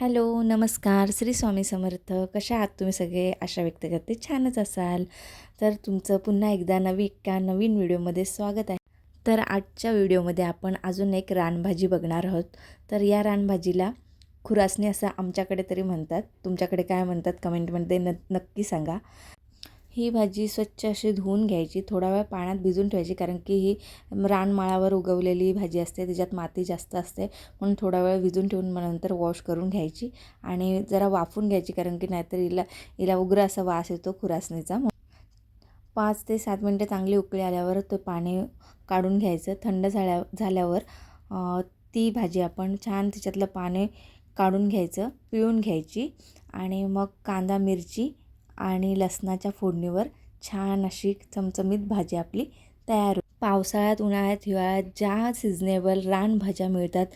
Hello नमस्कार. श्री स्वामी समर्थ. कशा आहात तुम्ही सगळे? आशा व्यक्त करते छानच असाल. तर तुमचं पुन्हा एकदा नवी एका नवीन व्हिडिओमध्ये स्वागत आहे. तर आजच्या व्हिडिओमध्ये आपण अजून एक रानभाजी बघणार आहोत. तर या रानभाजीला खुरासणी असं आमच्याकडे तरी म्हणतात. तुमच्याकडे काय म्हणतात कमेंटमध्ये न नक्की सांगा. ही भाजी स्वच्छ अशी धुवून घ्यायची थोडा वेळ पाण्यात भिजून ठेवायची कारण की ही रानमाळावर उगवलेली भाजी असते त्याच्यात माती जास्त असते म्हणून थोडा वेळ भिजून ठेवून मग नंतर वॉश करून घ्यायची आणि जरा वाफून घ्यायची कारण की नाहीतर हिला हिला उग्र असा वास येतो खुरासणीचा पाच ते सात मिनटं चांगली उकळी आल्यावर ते पाणी काढून घ्यायचं. थंड झाल्या झाल्यावर ती भाजी आपण छान त्याच्यातलं पाणी काढून घ्यायचं पिळून घ्यायची आणि मग कांदा मिरची आणि लसणाच्या फोडणीवर छान अशी चमचमीत भाजी आपली तयार पावसाळ्यात उन्हाळ्यात हिवाळ्यात ज्या सिजनेबल रानभाज्या मिळतात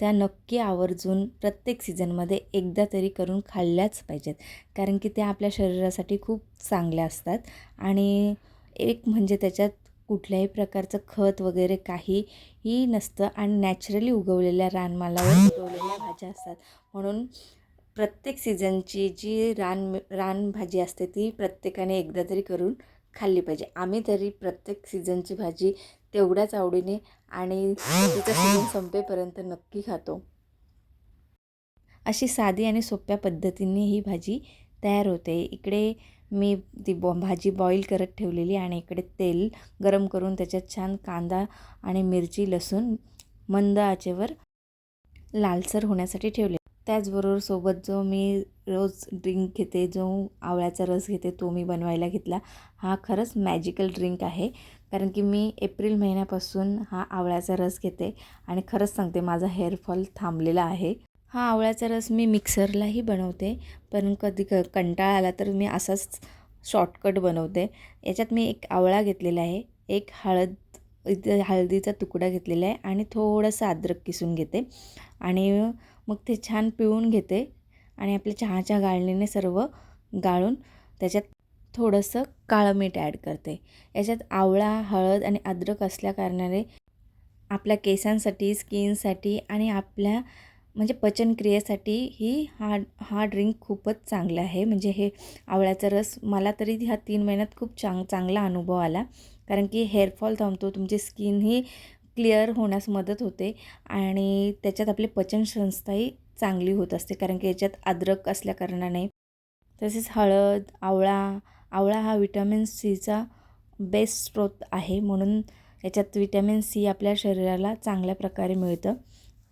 त्या नक्की आवर्जून प्रत्येक सीझनमध्ये एकदा तरी करून खाल्ल्याच पाहिजेत. कारण की त्या आपल्या शरीरासाठी खूप चांगल्या असतात आणि एक म्हणजे त्याच्यात कुठल्याही प्रकारचं खत वगैरे काहीही नसतं आणि नॅचरली उगवलेल्या रानमालावर उगवलेल्या भाज्या असतात. म्हणून प्रत्येक सीझनची जी रान रानभाजी असते ती प्रत्येकाने एकदा तरी करून खाल्ली पाहिजे. आम्ही तरी प्रत्येक सीझनची भाजी तेवढ्याच आवडीने आणि तिचा सीझन संपेपर्यंत नक्की खातो. अशी साधी आणि सोप्या पद्धतीने ही भाजी तयार होते. इकडे मी ती बॉ भाजी बॉईल करत ठेवलेली आणि इकडे तेल गरम करून त्याच्यात छान कांदा आणि मिरची लसूण मंद आचेवर लालसर होण्यासाठी ठेवले. त्याचबरोबर सोबत जो मी रोज ड्रिंक घेते जो आवळ्याचा रस घेते तो मी बनवायला घेतला. हा खरंच मॅजिकल ड्रिंक आहे. कारण की मी एप्रिल महिन्यापासून हा आवळ्याचा रस घेते आणि खरंच सांगते माझा हेअरफॉल थांबलेला आहे. हा आवळ्याचा रस मी मिक्सरलाही बनवते. पण कधी क कंटाळा आला तर मी असाच शॉर्टकट बनवते. याच्यात मी एक आवळा घेतलेला आहे एक हळद हळदीचा तुकडा घेतलेला आहे आणि थोडंसं अद्रक किसून घेते. आणि मग ते छान पिळून घेते आणि आपल्या चहाच्या गाळणीने सर्व गाळून त्याच्यात थोडंसं काळं मीठ ॲड करते. याच्यात आवळा हळद आणि अद्रक असल्याकारणाने आपल्या केसांसाठी स्किनसाठी आणि आपल्या म्हणजे पचनक्रियेसाठी ही हा हा ड्रिंक खूपच चांगला आहे. म्हणजे हे आवळ्याचा रस मला तरी ह्या तीन महिन्यात खूप चांग चांगला अनुभव आला. कारण की हेअरफॉल थांबतो तुमची स्किन ही क्लिअर होण्यास मदत होते आणि त्याच्यात आपली पचनसंस्थाही चांगली होत असते कारण की याच्यात अद्रक असल्याकारणाने तसेच हळद आवळा आवळा हा विटॅमिन सीचा बेस्ट स्रोत आहे म्हणून याच्यात विटॅमिन सी आपल्या शरीराला चांगल्या प्रकारे मिळतं.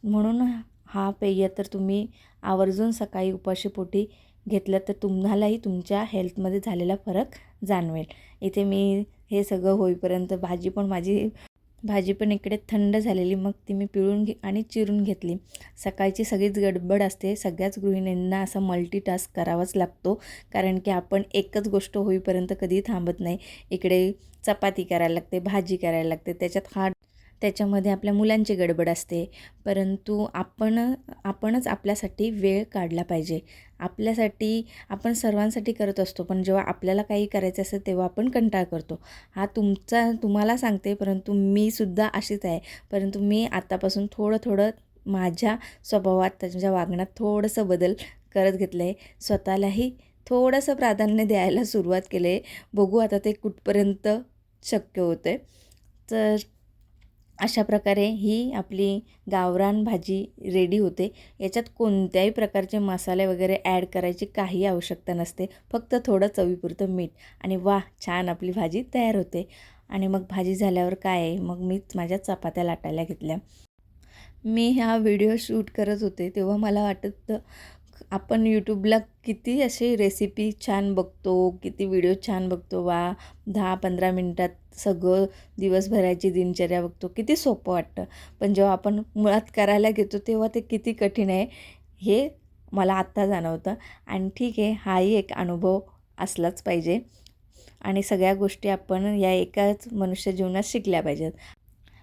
म्हणून हा पेय तर तुम्ही आवर्जून सकाळी उपाशीपोटी घेतलं तर तुम्हालाही तुमच्या हेल्थमध्ये झालेला फरक जाणवेल. इथे मी हे सगळं होईपर्यंत भाजी पण माझी भाजी पण इकडे थंड झालेली मग ती मी पिळून घे आणि चिरून घेतली. सकाळची सगळीच गडबड असते सगळ्याच गृहिणींना असं मल्टीटास्क करावाच लागतो कारण की आपण एकच गोष्ट होईपर्यंत कधी थांबत नाही. इकडे चपाती करायला लागते भाजी करायला लागते त्याच्यात हा त्याच्यामध्ये आपल्या मुलांची गडबड असते. परंतु आपण आपणच आपल्यासाठी वेळ काढला पाहिजे. आपल्यासाठी आपण सर्वांसाठी करत असतो पण जेव्हा आपल्याला काही करायचं असतं तेव्हा आपण कंटाळ करतो. हा तुमचा तुम्हाला सांगते परंतु मीसुद्धा अशीच आहे. परंतु मी आतापासून थोडं थोडं माझ्या स्वभावात त्याच्या वागण्यात थोडंसं बदल करत घेतलं आहे स्वतःलाही थोडंसं प्राधान्य द्यायला सुरुवात केलं आहे बघू आता ते कुठपर्यंत शक्य होतं आहे तर अशा प्रकारे ही आपली गावरान भाजी रेडी होते. याच्यात कोणत्याही प्रकारचे मसाले वगैरे ॲड करायची काही आवश्यकता नसते. फक्त थोडं चवीपुरतं मीठ आणि वा छान आपली भाजी तयार होते. आणि मग भाजी झाल्यावर काय आहे? मग मीच माझ्या चपात्या लाटायला घेतल्या. मी हा व्हिडिओ शूट करत होते तेव्हा मला वाटत आपण यूट्यूबला किती असे रेसिपी छान बघतो किती व्हिडिओ छान बघतो वा दहा पंधरा मिनटात सगळं दिवसभराची दिनचर्या बघतो. किती सोपं वाटतं. पण जेव्हा आपण मुळात करायला घेतो तेव्हा ते किती कठीण आहे हे मला आत्ता जाणवतं. आणि ठीक आहे हाही एक अनुभव असलाच पाहिजे. आणि सगळ्या गोष्टी आपण या एकाच मनुष्य जीवनात शिकल्या पाहिजेत.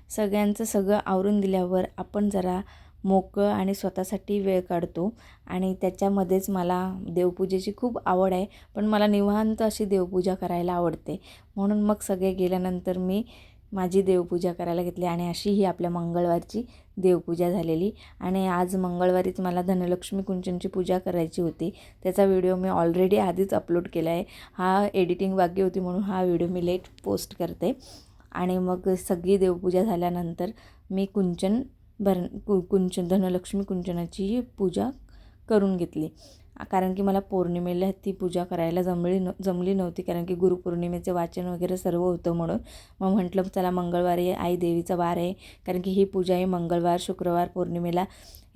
सगळ्यांचं सगळं आवरून दिल्यावर आपण जरा मोकळं आणि स्वतःसाठी वेळ काढतो. आणि त्याच्यामध्येच मला देवपूजेची खूप आवड आहे. पण मला निवांत अशी देवपूजा करायला आवडते. म्हणून मग सगळे गेल्यानंतर मी माझी देवपूजा करायला घेतली आणि अशी ही आपल्या मंगळवारची देवपूजा झालेली. आणि आज मंगळवारीच मला धनलक्ष्मी कुंचनची पूजा करायची होती. त्याचा व्हिडिओ मी ऑलरेडी आधीच अपलोड केला आहे. हा एडिटिंग बाकी होती म्हणून हा व्हिडिओ मी लेट पोस्ट करते. आणि मग सगळी देवपूजा झाल्यानंतर मी कुंचन भर कु कुंचन धनलक्ष्मी कुंचनाची पूजा करून घेतली. कारण की मला पौर्णिमेला ती पूजा करायला जमली न जमली नव्हती. कारण की गुरुपौर्णिमेचे वाचन वगैरे सर्व होतं म्हणून. मग म्हटलं चला मंगळवारी आई देवीचा वार आहे. कारण की ही पूजा ही मंगळवार शुक्रवार पौर्णिमेला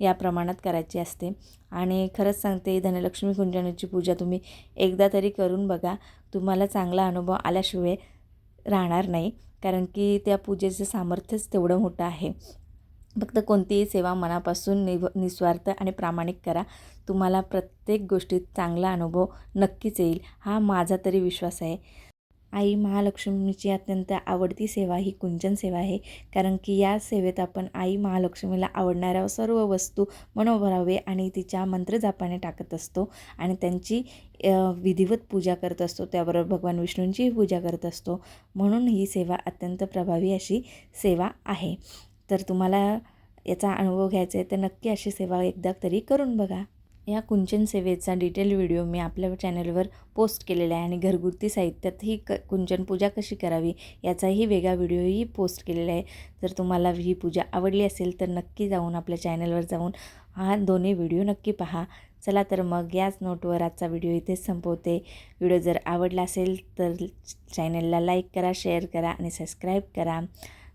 या प्रमाणात करायची असते. आणि खरंच सांगते धनलक्ष्मी कुंजनाची पूजा तुम्ही एकदा तरी करून बघा. तुम्हाला चांगला अनुभव आल्याशिवाय राहणार नाही. कारण की त्या पूजेचं सामर्थ्यच तेवढं मोठं आहे. फक्त कोणतीही सेवा मनापासून निव निस्वार्थ आणि प्रामाणिक करा. तुम्हाला प्रत्येक गोष्टीत चांगला अनुभव नक्कीच येईल. हा माझा तरी विश्वास आहे. आई महालक्ष्मीची अत्यंत आवडती सेवा ही कुंचन सेवा आहे. कारण की या सेवेत आपण आई महालक्ष्मीला आवडणाऱ्या सर्व वस्तू मनोभरावे आणि तिच्या मंत्रजापाने टाकत असतो आणि त्यांची विधिवत पूजा करत असतो. त्याबरोबर भगवान विष्णूंचीही पूजा करत असतो. म्हणून ही सेवा अत्यंत प्रभावी अशी सेवा आहे. तर तुम्हाला याचा अनुभव घ्यायचा आहे तर नक्की अशी सेवा एकदा तरी करून बघा. या कुंचन सेवेचा डिटेल व्हिडिओ मी आपल्या चॅनलवर पोस्ट केलेला आहे आणि घरगुती साहित्यात ही क कुंचन पूजा कशी करावी याचाही वेगळा व्हिडिओही पोस्ट केलेला आहे. जर तुम्हाला ही पूजा आवडली असेल तर नक्की जाऊन आपल्या चॅनलवर जाऊन हा दोन्ही व्हिडिओ नक्की पहा. चला तर मग याच नोटवर आजचा व्हिडिओ इथेच संपवते. व्हिडिओ जर आवडला असेल तर चॅनलला लाईक करा शेअर करा आणि सबस्क्राईब करा.